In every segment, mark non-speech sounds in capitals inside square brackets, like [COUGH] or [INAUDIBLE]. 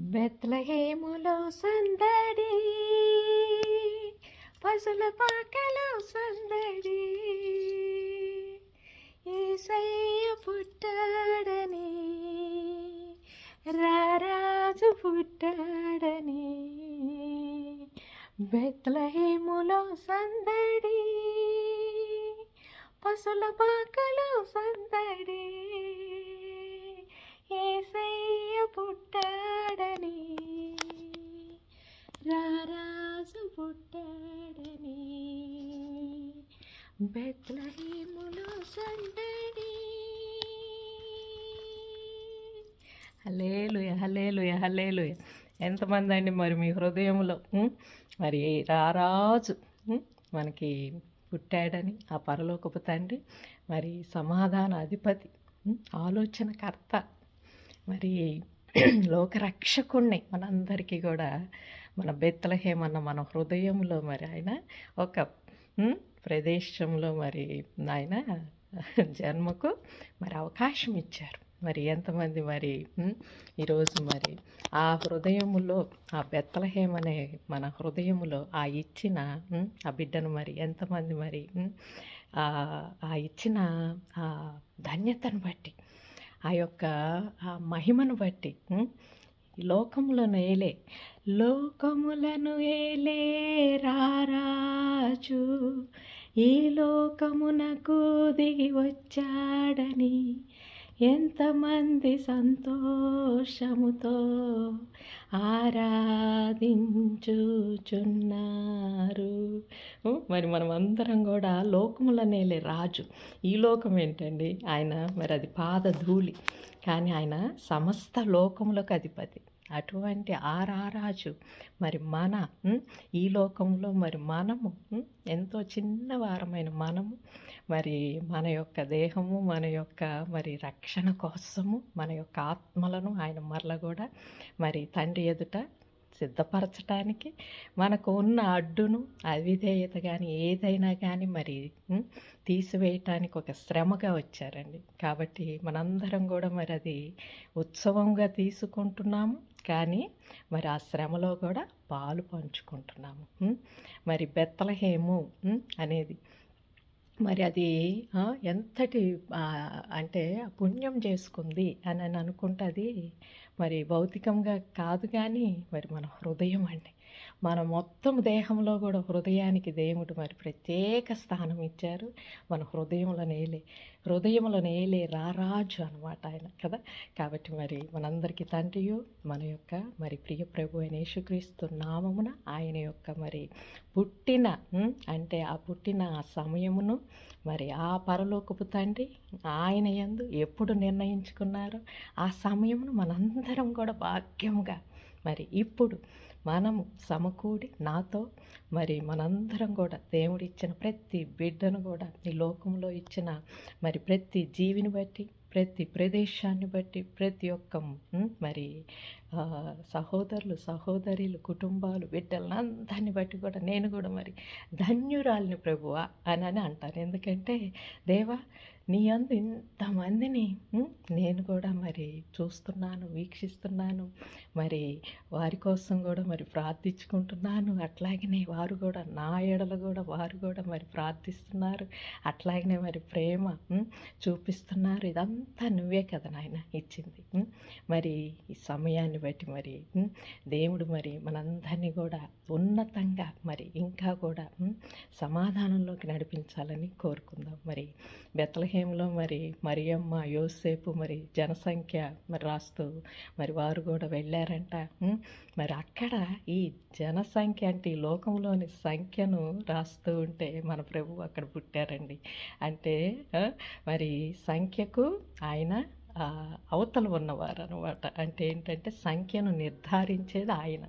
బెత్లహేములో సందడి పసుల పాకలో సందడి. ఏసయ్య పుట్టాడని రారాజు పుట్టాడని. బెత్లహేములో సందడి పసుల పాకలో సందడి. ఏసయ్య పుట్టాడని. రారాజు పుట్టాడని. బెత్లహీములు సండని. హలేలుయ హలేలుయ హలేలుయ ఎంతమంది అండి మరి మీ హృదయంలో మరి రారాజు మనకి పుట్టాడని ఆ పరలోకపు తండ్రి మరి సమాధాన అధిపతి ఆలోచనకర్త మరి [CLEARS THROAT] లోకరక్షకుణ్ణి మనందరికీ కూడా మన బెత్తలహేమన్న మన హృదయంలో మరి ఆయన ఒక ప్రదేశంలో మరి ఆయన జన్మకు మరి అవకాశం ఇచ్చారు. మరి ఎంతమంది మరి ఈరోజు మరి ఆ హృదయములో ఆ బెత్తలహేమనే మన హృదయములో ఆ ఇచ్చిన ఆ బిడ్డను మరి ఎంతమంది మరి ఆ ఆ ఇచ్చిన ఆ ధన్యతను బట్టి ఆ యొక్క ఆ మహిమను బట్టి లోకములను ఏలే. లోకములను ఏలే రారాజు ఈ లోకమునకు దిగి వచ్చాడని. ఎంతమంది సంతోషముతో ఆరాధించుచున్నారు? మరి మనం అందరం కూడా లోకములనేలే రాజు. ఈ లోకం ఏంటండి? ఆయన మరి అది పాద ధూళి కానీ ఆయన సమస్త లోకములకు అధిపతి. అటువంటి ఆ రారాజు మరి మన ఈ లోకంలో మరి మనము ఎంతో చిన్న వారమైన మనము మరి మన యొక్క దేహము మన యొక్క మరి రక్షణ కోసము మన యొక్క ఆత్మలను ఆయన మరల కూడా మరి తండ్రి ఎదుట సిద్ధపరచడానికి మనకు ఉన్న అడ్డును అవిధేయత కానీ ఏదైనా కానీ మరి తీసివేయటానికి ఒక శ్రమగా వచ్చారండి. కాబట్టి మనందరం కూడా మరి అది ఉత్సవంగా తీసుకుంటున్నాము. కానీ మరి ఆ శ్రమలో కూడా పాలు పంచుకుంటున్నాము. మరి బెత్తలహేము అనేది మరి అది ఎంతటి అంటే పుణ్యం చేసుకుంది అని అని అనుకుంటే అది మరి భౌతికంగా కాదు కానీ మరి మన హృదయం అండి. మన మొత్తం దేహంలో కూడా హృదయానికి దేవుడు మరి ప్రత్యేక స్థానం ఇచ్చారు. మన హృదయంలో నేలే. హృదయంలో నేలే రారాజు అనమాట ఆయన కదా? కాబట్టి మరి మనందరికీ తండ్రియు మన యొక్క మరి ప్రియ ప్రభు అయిన యేసుక్రీస్తు నామమున ఆయన యొక్క మరి పుట్టిన అంటే ఆ పుట్టిన ఆ సమయమును మరి ఆ పరలోకపు తండ్రి ఆయన యందు ఎప్పుడు నిర్ణయించుకున్నారో ఆ సమయమును మనందరం కూడా భాగ్యముగా మరి ఇప్పుడు మనము సమకూడి నాతో మరి మనందరం కూడా దేవుడిచ్చిన ప్రతి బిడ్డను కూడా ఈ లోకంలో ఇచ్చిన మరి ప్రతి జీవిని బట్టి ప్రతి ప్రదేశాన్ని బట్టి ప్రతి ఒక్క మరి సహోదరులు సహోదరులు కుటుంబాలు బిడ్డలందరిని బట్టి కూడా నేను కూడా మరి ధన్యురాలిని ప్రభువా అని అని అంటాను. ఎందుకంటే దేవా నీ అందు ఇంతమందిని నేను కూడా మరి చూస్తున్నాను వీక్షిస్తున్నాను మరి వారి కోసం కూడా మరి ప్రార్థించుకుంటున్నాను. అట్లాగనే వారు కూడా నా ఎడలు కూడా వారు కూడా మరి ప్రార్థిస్తున్నారు. అట్లాగనే మరి ప్రేమ చూపిస్తున్నారు. ఇదంతా నువ్వే కదా నాయన ఇచ్చింది. మరి ఈ సమయాన్ని బట్టి మరి దేవుడు మరి మనందరినీ కూడా ఉన్నతంగా మరి ఇంకా కూడా సమాధానంలోకి నడిపించాలని కోరుకుందాం. మరి బెత్తలహేంలో మరి మరియమ్మ యోసేపు మరి జనసంఖ్య మరి రాస్తూ మరి వారు కూడా వెళ్ళారంట. మరి అక్కడ ఈ జనసంఖ్య అంటే ఈ లోకంలోని సంఖ్యను రాస్తూ ఉంటే మన ప్రభు అక్కడ పుట్టారండి. అంటే మరి సంఖ్యకు ఆయన అవతల ఉన్నవారు అనమాట అంటే ఏంటంటే సంఖ్యను నిర్ధారించేది ఆయన.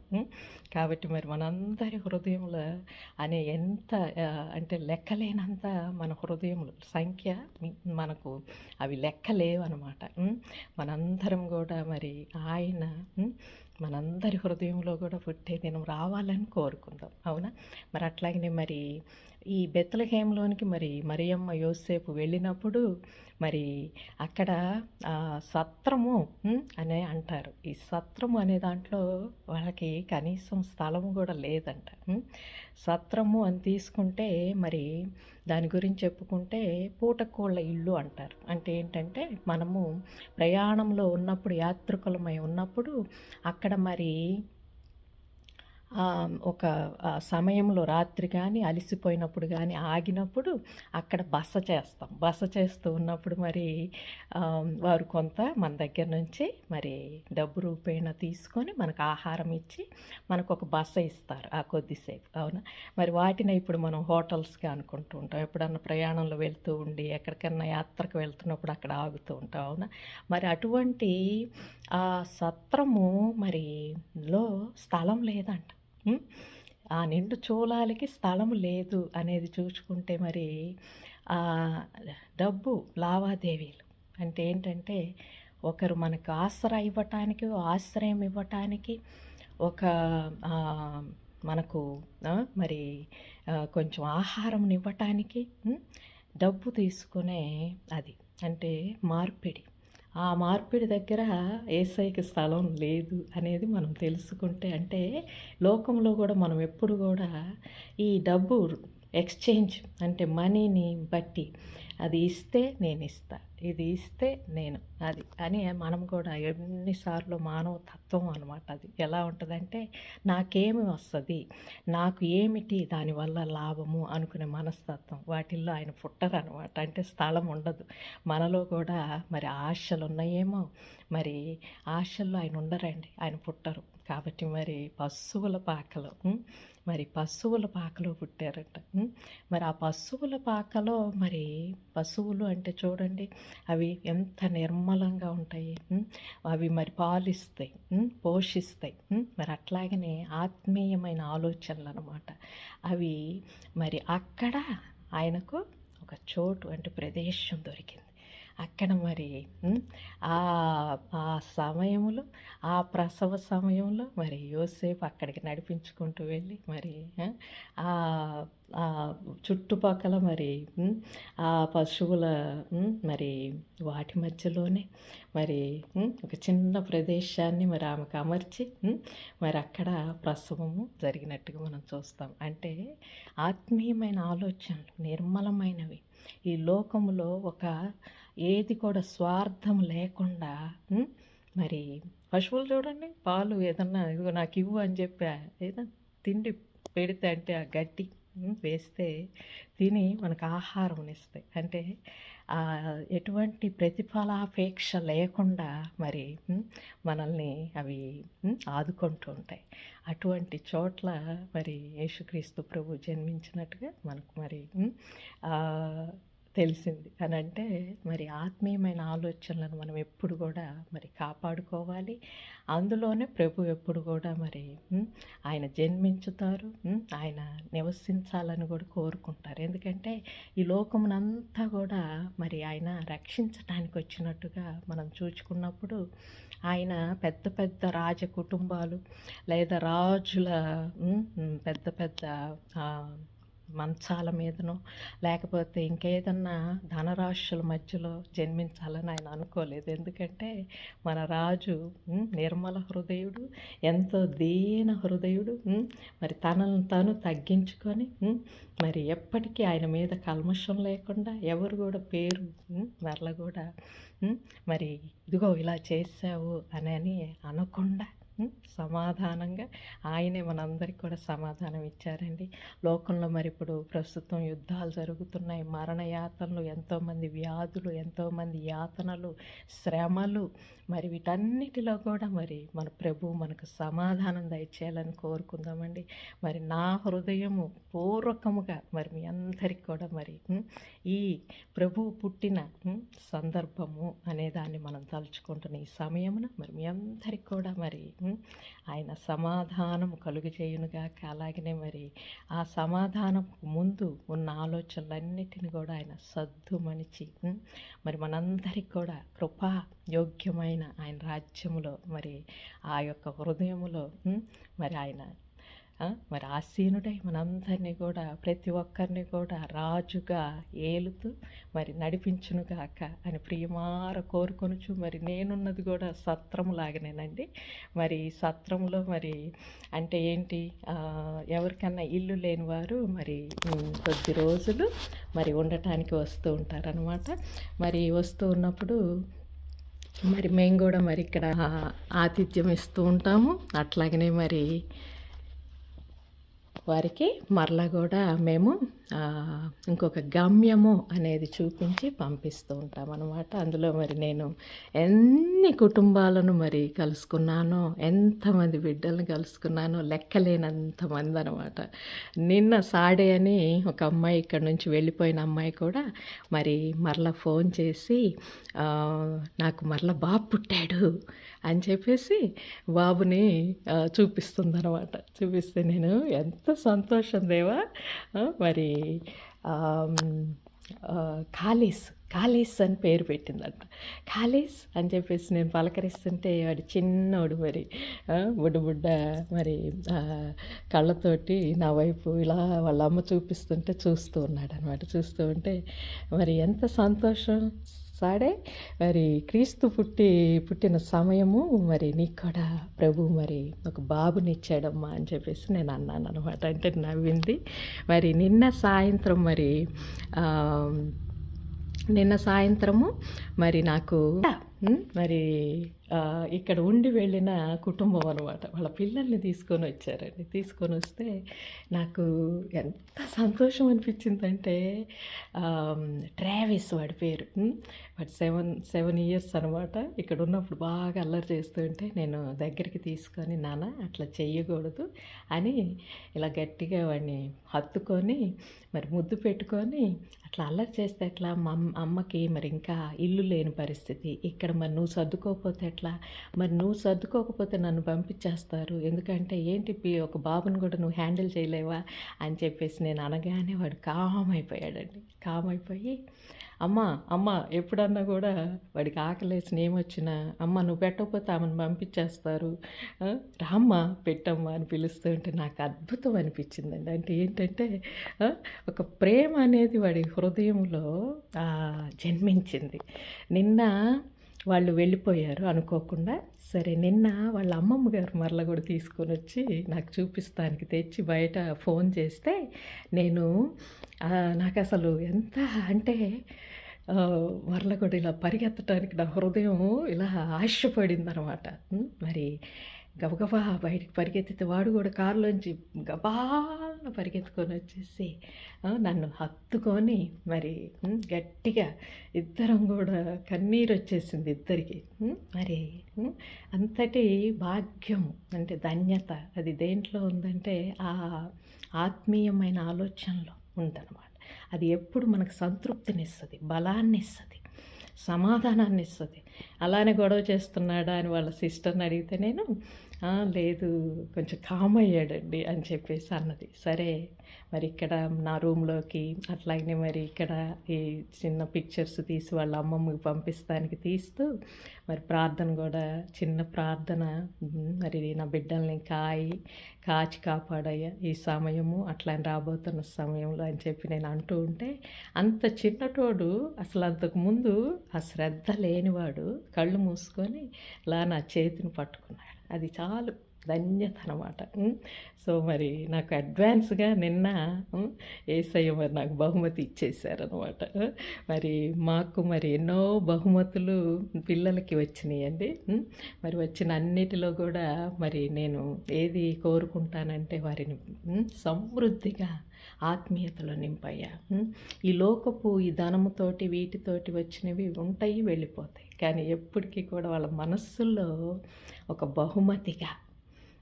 కాబట్టి మరి మనందరి హృదయంలో అనే ఎంత అంటే లెక్కలేనంత మన హృదయములు సంఖ్య మనకు అవి లెక్కలేవు అనమాట మనందరం కూడా మరి ఆయన మనందరి హృదయంలో కూడా పుట్టే దినం రావాలని కోరుకుందాం. అవునా? మరి అట్లాగనే మరి ఈ బెత్తలహేంలోనికి మరి మరియమ్మ యోసేపు వెళ్ళినప్పుడు మరి అక్కడ సత్రము అనే అంటారు. ఈ సత్రము అనే దాంట్లో వాళ్ళకి కనీసం స్థలము కూడా లేదంట. సత్రము అని తీసుకుంటే మరి దాని గురించి చెప్పుకుంటే పూటకోళ్ళ ఇల్లు అంటారు. అంటే ఏంటంటే మనము ప్రయాణంలో ఉన్నప్పుడు యాత్రికులమై ఉన్నప్పుడు అక్కడ మరి ఒక సమయంలో రాత్రి కానీ అలసిపోయినప్పుడు కానీ ఆగినప్పుడు అక్కడ బస చేస్తాం. బస చేస్తూ ఉన్నప్పుడు మరి వారు కొంత మన దగ్గర నుంచి మరి డబ్బు రూపేణ తీసుకొని మనకు ఆహారం ఇచ్చి మనకు ఒక బస ఇస్తారు ఆ కొద్దిసేపు. అవునా? మరి వాటిని ఇప్పుడు మనం హోటల్స్గా అనుకుంటూ ఉంటాం. ఎప్పుడన్నా ప్రయాణంలో వెళ్తూ ఉండి ఎక్కడికన్నా యాత్రకు వెళ్తున్నప్పుడు అక్కడ ఆగుతూ ఉంటాం. అవునా? మరి అటువంటి ఆ సత్రము మరిలో స్థలం లేదంట. ఆ నిండు చూలాలకి స్థలం లేదు అనేది చూసుకుంటే మరి డబ్బు లావాదేవీలు. అంటే ఏంటంటే ఒకరు మనకు ఆసరా ఇవ్వటానికి ఆశ్రయం ఇవ్వటానికి ఒక మనకు మరి కొంచెం ఆహారం ఇవ్వటానికి డబ్బు తీసుకునే అది. అంటే మార్పిడి. ఆ మార్పిడి దగ్గర ఏసైకి స్థలం లేదు అనేది మనం తెలుసుకుంటే అంటే లోకంలో కూడా మనం ఎప్పుడు కూడా ఈ డబ్బు ఎక్స్చేంజ్ అంటే మనీని బట్టి అది ఇస్తే నేను ఇస్తా ఇది ఇస్తే నేను అది అని మనం కూడా ఎన్నిసార్లు మానవ తత్వం అనమాట అది. ఎలా ఉంటుందంటే నాకేమి వస్తుంది నాకు ఏమిటి దానివల్ల లాభము అనుకునే మనస్తత్వం వాటిల్లో ఆయన పుట్టరు అనమాట అంటే స్థలం ఉండదు. మనలో కూడా మరి ఆశలు ఉన్నాయేమో మరి ఆశల్లో ఆయన ఉండరండి ఆయన పుట్టరు. కాబట్టి మరి పశువుల పాకలో మరి పశువుల పాకలో పుట్టారట. మరి ఆ పశువుల పాకలో మరి పశువులు అంటే చూడండి అవి ఎంత నిర్మలంగా ఉంటాయి. అవి మరి పాలిస్తాయి పోషిస్తాయి. మరి అట్లాగనే ఆత్మీయమైన ఆలోచనలు అనమాట అవి మరి అక్కడ ఆయనకు ఒక చోటు అంటే ప్రదేశం దొరికింది. అక్కడ మరి ఆ ఆ సమయంలో ఆ ప్రసవ సమయంలో మరి యోసేపు అక్కడికి నడిపించుకుంటూ వెళ్ళి మరి ఆ, చుట్టుపక్కల మరి ఆ పశువుల మరి వాటి మధ్యలోనే మరి ఒక చిన్న ప్రదేశాన్ని మరి ఆమెకు అమర్చి మరి అక్కడ ప్రసవము జరిగినట్టుగా మనం చూస్తాం. అంటే ఆత్మీయమైన ఆలోచనలు నిర్మలమైనవి. ఈ లోకంలో ఒక ఏది కూడా స్వార్థం లేకుండా మరి పశువులు చూడండి పాలు ఏదన్నా ఇదిగో నాకు ఇవ్వు అని చెప్పా ఏదన్నా తిండి పెడితే అంటే ఆ గడ్డి వేస్తే తిని మనకు ఆహారం ఇస్తాయి. అంటే ఎటువంటి ప్రతిఫలాపేక్ష లేకుండా మరి మనల్ని అవి ఆదుకుంటూ ఉంటాయి. అటువంటి చోట్ల మరి యేసుక్రీస్తు ప్రభు జన్మించినట్టుగా మనకు మరి తెలిసింది. అని అంటే మరి ఆత్మీయమైన ఆలోచనలను మనం ఎప్పుడు కూడా మరి కాపాడుకోవాలి. అందులోనే ప్రభు ఎప్పుడు కూడా మరి ఆయన జన్మించుతారు ఆయన నివసించాలని కూడా కోరుకుంటారు. ఎందుకంటే ఈ లోకమునంతా కూడా మరి ఆయన రక్షించటానికి వచ్చినట్టుగా మనం చూచుకున్నప్పుడు ఆయన పెద్ద పెద్ద రాజ కుటుంబాలు లేదా రాజుల పెద్ద పెద్ద మంచాల మీదనో లేకపోతే ఇంకేదన్నా ధనరాశుల మధ్యలో జన్మించాలని ఆయన అనుకోలేదు. ఎందుకంటే మన రాజు నిర్మల హృదయుడు ఎంతో దీన హృదయుడు మరి తనను తను తగ్గించుకొని మరి ఎప్పటికీ ఆయన మీద కల్మషం లేకుండా ఎవరు కూడా పేరు మరల కూడా మరి ఇదిగో ఇలా చేసావు అని అని అనకుండా సమాధానంగా ఆయనే మనందరికి కూడా సమాధానం ఇచ్చారండి. లోకంలో మరి ఇప్పుడు ప్రస్తుతం యుద్ధాలు జరుగుతున్నాయి. మరణయాతనలు ఎంతోమంది వ్యాధులు ఎంతోమంది యాతనలు శ్రమలు మరి వీటన్నిటిలో కూడా మరి మన ప్రభు మనకు సమాధానం దయచేయాలని కోరుకుందామండి. మరి నా హృదయము పూర్వకముగా మరి మీ అందరికి కూడా మరి ఈ ప్రభు పుట్టిన సందర్భము అనే దాన్ని మనం తలుచుకుంటున్న ఈ సమయమున మరి మీ అందరికి కూడా మరి ఆయన సమాధానం కలుగు చేయునుగాక అలాగనే మరి ఆ సమాధానం ముందు ఉన్న ఆలోచనలన్నిటిని కూడా ఆయన సద్దుమణిచి ఉం? మరి మనందరికి కూడా కృపా యోగ్యమైన ఆయన రాజ్యములో మరి ఆ యొక్క హృదయములో మరి ఆయన మరి ఆసీనుడై మనందరినీ కూడా ప్రతి ఒక్కరిని కూడా రాజుగా ఏలుతూ మరి నడిపించునుగాక అని ప్రియమార కోరుకొనుచు మరి నేనున్నది కూడా సత్రం లాగానేనండి మరి సత్రంలో మరి అంటే ఏంటి? ఎవరికన్నా ఇల్లు లేని వారు మరి కొద్ది రోజులు మరి ఉండటానికి వస్తూ ఉంటారనమాట మరి వస్తూ ఉన్నప్పుడు మరి మేము కూడా మరి ఇక్కడ ఆతిథ్యం ఇస్తూ ఉంటాము. అట్లాగనే మరి వారికి మరలా కూడా మేము ఇంకొక గమ్యము అనేది చూపించి పంపిస్తూ ఉంటాం అనమాట అందులో మరి నేను ఎన్ని కుటుంబాలను మరి కలుసుకున్నానో ఎంతమంది బిడ్డలను కలుసుకున్నానో లెక్కలేనంత మంది అనమాట నిన్న సాడే అని ఒక అమ్మాయి ఇక్కడ నుంచి వెళ్ళిపోయిన అమ్మాయి కూడా మరి మరలా ఫోన్ చేసి నాకు మరలా బాబు పుట్టాడు అని చెప్పేసి బాబుని చూపిస్తుంది అనమాట చూపిస్తే నేను ఎంత సంతోషం దేవా? మరి ఖాళీస్ ఖాళీస్ అని పేరు పెట్టిందంట. ఖాళీస్ అని చెప్పేసి నేను పలకరిస్తుంటే వాడు చిన్నోడు మరి. బుడ్డ బుడ్డ మరి కళ్ళతోటి నా వైపు ఇలా వాళ్ళ అమ్మ చూపిస్తుంటే చూస్తూ ఉన్నాడు అనమాట చూస్తూ ఉంటే మరి ఎంత సంతోషం సాడే మరి క్రీస్తు పుట్టి పుట్టిన సమయము మరి నీకు కూడా ప్రభు మరి ఒక బాబునిచ్చాడమ్మా అని చెప్పేసి నేను అన్నాను అనమాట అంటే నవ్వింది. మరి నిన్న సాయంత్రం మరి నిన్న సాయంత్రము మరి నాకు మరి ఇక్కడ ఉండి వెళ్ళిన కుటుంబం అనమాట వాళ్ళ పిల్లల్ని తీసుకొని వచ్చారండి. తీసుకొని వస్తే నాకు ఎంత సంతోషం అనిపించిందంటే ట్రావిస్ వాడి పేరు. వాడు సెవెన్ సెవెన్ ఇయర్స్ అనమాట ఇక్కడ ఉన్నప్పుడు బాగా అల్లరి చేస్తుంటే నేను దగ్గరికి తీసుకొని నాన్న అట్లా చేయకూడదు అని ఇలా గట్టిగా వాడిని హత్తుకొని మరి ముద్దు పెట్టుకొని అట్లా అల్లరి చేస్తే ఎట్లా? మా అమ్మకి మరి ఇంకా ఇల్లు లేని పరిస్థితి. ఇక్కడ మరి నువ్వు సర్దుకోకపోతే ఎట్లా? మరి నువ్వు సర్దుకోకపోతే నన్ను పంపించేస్తారు. ఎందుకంటే ఏంటి ఒక బాబుని కూడా నువ్వు హ్యాండిల్ చేయలేవా? అని చెప్పేసి నేను అనగానే వాడు కామ్ అయిపోయాడండి. కామ్ అయిపోయి అమ్మ అమ్మ ఎప్పుడన్నా కూడా వాడికి ఆకలేసిన ఏమొచ్చినా అమ్మ నువ్వు పెట్టకపోతే ఆమెను పంపించేస్తారు. రామ్మ పెట్టమ్మా అని పిలుస్తుంటే నాకు అద్భుతం అనిపించిందండి. అంటే ఏంటంటే ఒక ప్రేమ అనేది వాడి హృదయంలో జన్మించింది. నిన్న వాళ్ళు వెళ్ళిపోయారు అనుకోకుండా సరే నిన్న వాళ్ళ అమ్మమ్మ గారు మరల కూడా తీసుకొని వచ్చి నాకు చూపిస్తానికి తెచ్చి బయట ఫోన్ చేస్తే నేను నాకు అసలు ఎంత అంటే మరలగొడు మరల కూడా ఇలా పరిగెత్తడానికి నా హృదయం ఇలా ఆశపడింది అనమాట మరి గబగబా బయటికి పరిగెత్తితే వాడు కూడా కారులోంచి గబా గబాలను పరిగెత్తుకొని వచ్చేసి నన్ను హత్తుకొని మరి గట్టిగా ఇద్దరం కూడా కన్నీరు వచ్చేసింది ఇద్దరికి. మరి అంతటి భాగ్యం అంటే ధన్యత అది దేంట్లో ఉందంటే ఆ ఆత్మీయమైన ఆలోచనలో ఉందన్నమాట. అది ఎప్పుడు మనకు సంతృప్తినిస్తుంది బలాన్ని ఇస్తుంది సమాధానాన్ని ఇస్తుంది అలానే గొడవ చేస్తున్నాడా అని వాళ్ళ సిస్టర్ని అడిగితే నేను లేదు కొంచెం కామ్ అయ్యాడండి అని చెప్పేసి అన్నది. సరే మరి ఇక్కడ నా రూమ్లోకి అట్లాగనే మరి ఇక్కడ ఈ చిన్న పిక్చర్స్ తీసి వాళ్ళ అమ్మమ్మకి పంపిస్తానికి తీస్తూ మరి ప్రార్థన కూడా చిన్న ప్రార్థన మరి నా బిడ్డల్ని కాయి కాచి కాపాడయ్యా ఈ సమయము అట్లా రాబోతున్న సమయంలో అని చెప్పి నేను అంటూ ఉంటే అంత చిన్నటోడు అసలు అంతకు ముందు ఆ శ్రద్ధ లేనివాడు కళ్ళు మూసుకొని ఇలా నా చేతిని పట్టుకున్నాడు. అది చాలు ధన్యత అనమాట సో మరి నాకు అడ్వాన్స్గా నిన్న ఏసయ్య మరి నాకు బహుమతి ఇచ్చేసారనమాట. మరి మాకు మరి ఎన్నో బహుమతులు పిల్లలకి వచ్చినాయండి. మరి వచ్చిన అన్నిటిలో కూడా మరి నేను ఏది కోరుకుంటానంటే వారిని సమృద్ధిగా ఆత్మీయతలో నింపయ్యా. ఈ లోకపు ఈ ధనముతోటి వీటితోటి వచ్చినవి ఉంటాయి వెళ్ళిపోతాయి. కానీ ఎప్పటికీ కూడా వాళ్ళ మనస్సుల్లో ఒక బహుమతిగా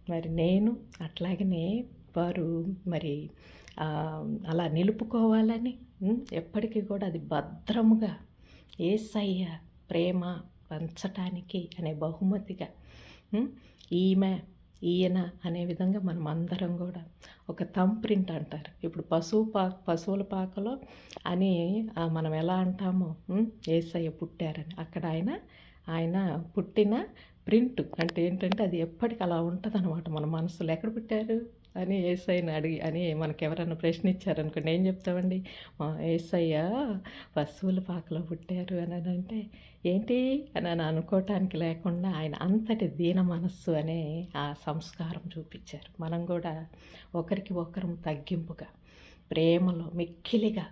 మరి నేను అట్లాగనే వారు మరి అలా నిలుపుకోవాలని ఎప్పటికీ కూడా అది భద్రముగా ఏసయ్య ప్రేమ పంచటానికి అనే బహుమతిగా ఈమె ఈయన అనే విధంగా మనం అందరం కూడా ఒక తంప్రింట్ అంటారు. ఇప్పుడు పశువు పా పశువుల పాకలో అని మనం ఎలా అంటామో ఏసయ్య పుట్టారని. అక్కడ ఆయన ఆయన పుట్టిన ప్రింట్ అంటే ఏంటంటే అది ఎప్పటికి అలా ఉంటుంది అనమాట మన మనసులో ఎక్కడ పుట్టారు? అని ఏసైని అడిగి అని మనకు ఎవరైనా ప్రశ్న ఇచ్చారనుకోండి ఏం చెప్తామండి? మా ఏసయ్య పశువుల పాకలో పుట్టారు అని అంటే ఏంటి? అని అని అనుకోవటానికి లేకుండా ఆయన అంతటి దీన మనస్సు అనే ఆ సంస్కారం చూపించారు. మనం కూడా ఒకరికి ఒకరం తగ్గింపుగా ప్రేమలో మిక్కిలిగా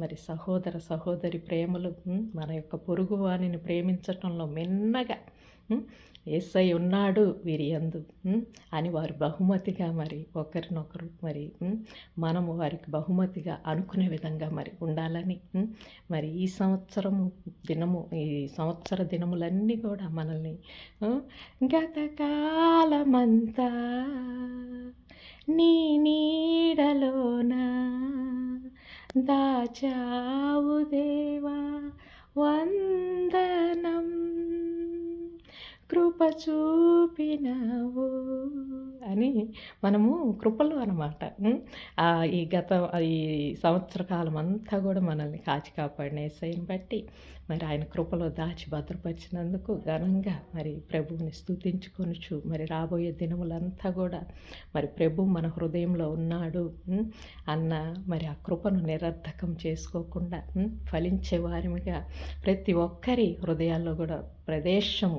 మరి సహోదర సహోదరి ప్రేమలు మన యొక్క పొరుగు వాణిని ప్రేమించటంలో మిన్నగా ఏసై ఉన్నాడు వీరియందు అని వారు బహుమతిగా మరి ఒకరినొకరు మరి మనము వారికి బహుమతిగా అనుకునే విధంగా మరి ఉండాలని మరి ఈ సంవత్సరము దినము ఈ సంవత్సర దినములన్నీ కూడా మనల్ని గతకాలమంతా నీ నీడలోన దాచావు దేవా వందనం. కృప చూపినవు అని మనము కృపలు అనమాట ఈ గత ఈ సంవత్సర కాలం అంతా కూడా మనల్ని కాచి కాపాడిన ఎస్ఐని బట్టి మరి ఆయన కృపలో దాచి భద్రపరిచినందుకు ఘనంగా మరి ప్రభువుని స్తుతించుకొనుచు మరి రాబోయే దినములంతా కూడా మరి ప్రభు మన హృదయంలో ఉన్నాడు అన్న మరి ఆ కృపను నిరర్ధకం చేసుకోకుండా ఫలించే వారిగా ప్రతి ఒక్కరి హృదయాల్లో కూడా ప్రదేశము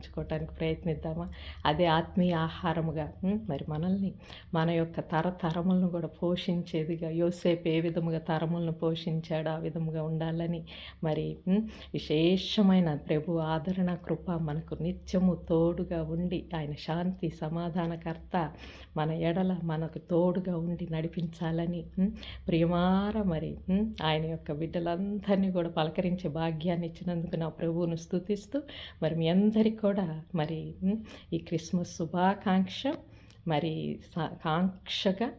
సంపాదించుకోవటానికి ప్రయత్నిద్దామా? అదే ఆత్మీయ ఆహారముగా మరి మనల్ని మన యొక్క తరతరములను కూడా పోషించేదిగా యోసేపు ఏ విధముగా తరములను పోషించాడు ఆ విధముగా ఉండాలని మరి విశేషమైన ప్రభు ఆదరణ కృప మనకు నిత్యము తోడుగా ఉండి ఆయన శాంతి సమాధానకర్త మన ఎడల మనకు తోడుగా ఉండి నడిపించాలని ప్రియమార మరి ఆయన యొక్క బిడ్డలందరినీ కూడా పలకరించే భాగ్యాన్ని ఇచ్చినందుకు నా ప్రభువును స్తుతిస్తూ మరి మీ అందరికీ కూడా మరి ఈ క్రిస్మస్ శుభాకాంక్ష మరి కాంక్షగా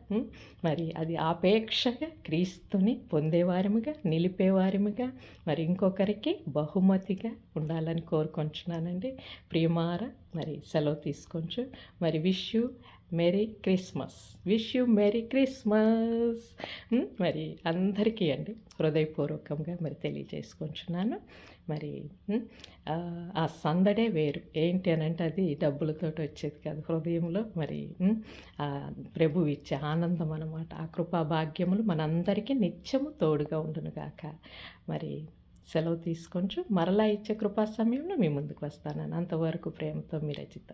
మరి అది ఆపేక్షగా క్రీస్తుని పొందేవారముగా నిలిపేవారముగా మరి ఇంకొకరికి బహుమతిగా ఉండాలని కోరుకుంటున్నానండి ప్రియమార మరి సెలవు తీసుకొంచు. మరి wish you merry Christmas. Wish you merry Christmas. మరి అందరికీ అండి హృదయపూర్వకంగా మరి తెలియజేసుకుంటున్నాను మరి ఆ, సందడే వేరు. ఏంటి అని అంటే అది డబ్బులతోటి వచ్చేది కాదు. హృదయంలో మరి ప్రభు ఇచ్చే ఆనందం అనమాట ఆ కృపా భాగ్యములు మనందరికీ నిత్యము తోడుగా ఉండును గాక. మరి సెలవు తీసుకొంచు. మరలా ఇచ్చే కృపా సమయంలో మీ ముందుకు వస్తాను. అంతవరకు ప్రేమతో మీ రచిత.